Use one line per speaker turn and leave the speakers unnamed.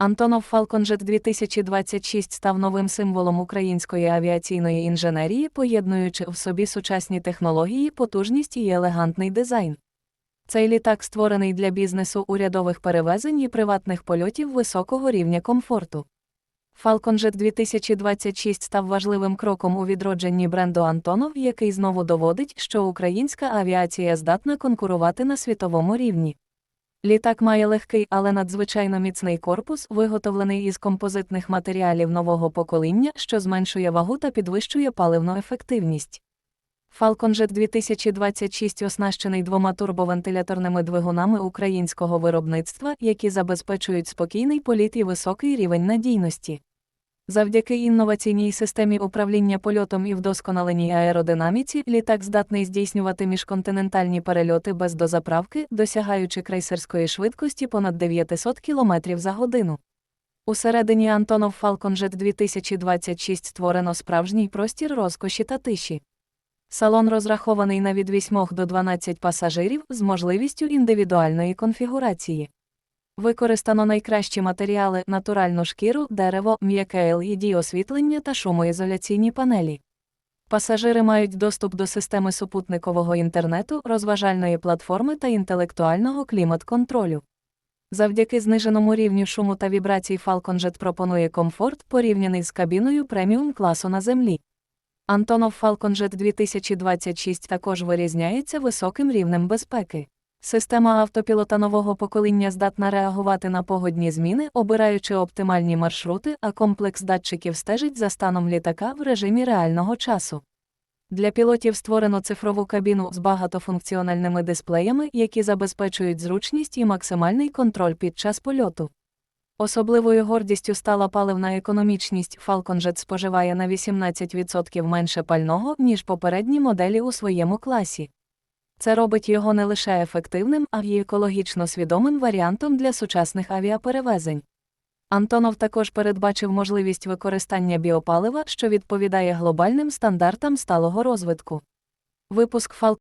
Антонов Falconjet 2026 став новим символом української авіаційної інженерії, поєднуючи в собі сучасні технології, потужність і елегантний дизайн. Цей літак створений для бізнесу урядових перевезень і приватних польотів високого рівня комфорту. Falcon Jet 2026 став важливим кроком у відродженні бренду Антонов, який знову доводить, що українська авіація здатна конкурувати на світовому рівні. Літак має легкий, але надзвичайно міцний корпус, виготовлений із композитних матеріалів нового покоління, що зменшує вагу та підвищує паливну ефективність. Falcon Jet 2026 оснащений двома турбовентиляторними двигунами українського виробництва, які забезпечують спокійний політ і високий рівень надійності. Завдяки інноваційній системі управління польотом і вдосконаленій аеродинаміці літак здатний здійснювати міжконтинентальні перельоти без дозаправки, досягаючи крейсерської швидкості понад 900 км за годину. Усередині Антонов Falcon Jet 2026 створено справжній простір розкоші та тиші. Салон розрахований на від 8 до 12 пасажирів з можливістю індивідуальної конфігурації. Використано найкращі матеріали, натуральну шкіру, дерево, м'яке LED освітлення та шумоізоляційні панелі. Пасажири мають доступ до системи супутникового інтернету, розважальної платформи та інтелектуального клімат-контролю. Завдяки зниженому рівню шуму та вібрацій Falcon Jet пропонує комфорт, порівняний з кабіною преміум класу на землі. Антонов Falcon Jet 2026 також вирізняється високим рівнем безпеки. Система автопілота нового покоління здатна реагувати на погодні зміни, обираючи оптимальні маршрути, а комплекс датчиків стежить за станом літака в режимі реального часу. Для пілотів створено цифрову кабіну з багатофункціональними дисплеями, які забезпечують зручність і максимальний контроль під час польоту. Особливою гордістю стала паливна економічність. Falcon Jet споживає на 18% менше пального, ніж попередні моделі у своєму класі. Це робить його не лише ефективним, а й екологічно свідомим варіантом для сучасних авіаперевезень. Антонов також передбачив можливість використання біопалива, що відповідає глобальним стандартам сталого розвитку. Випуск Falcon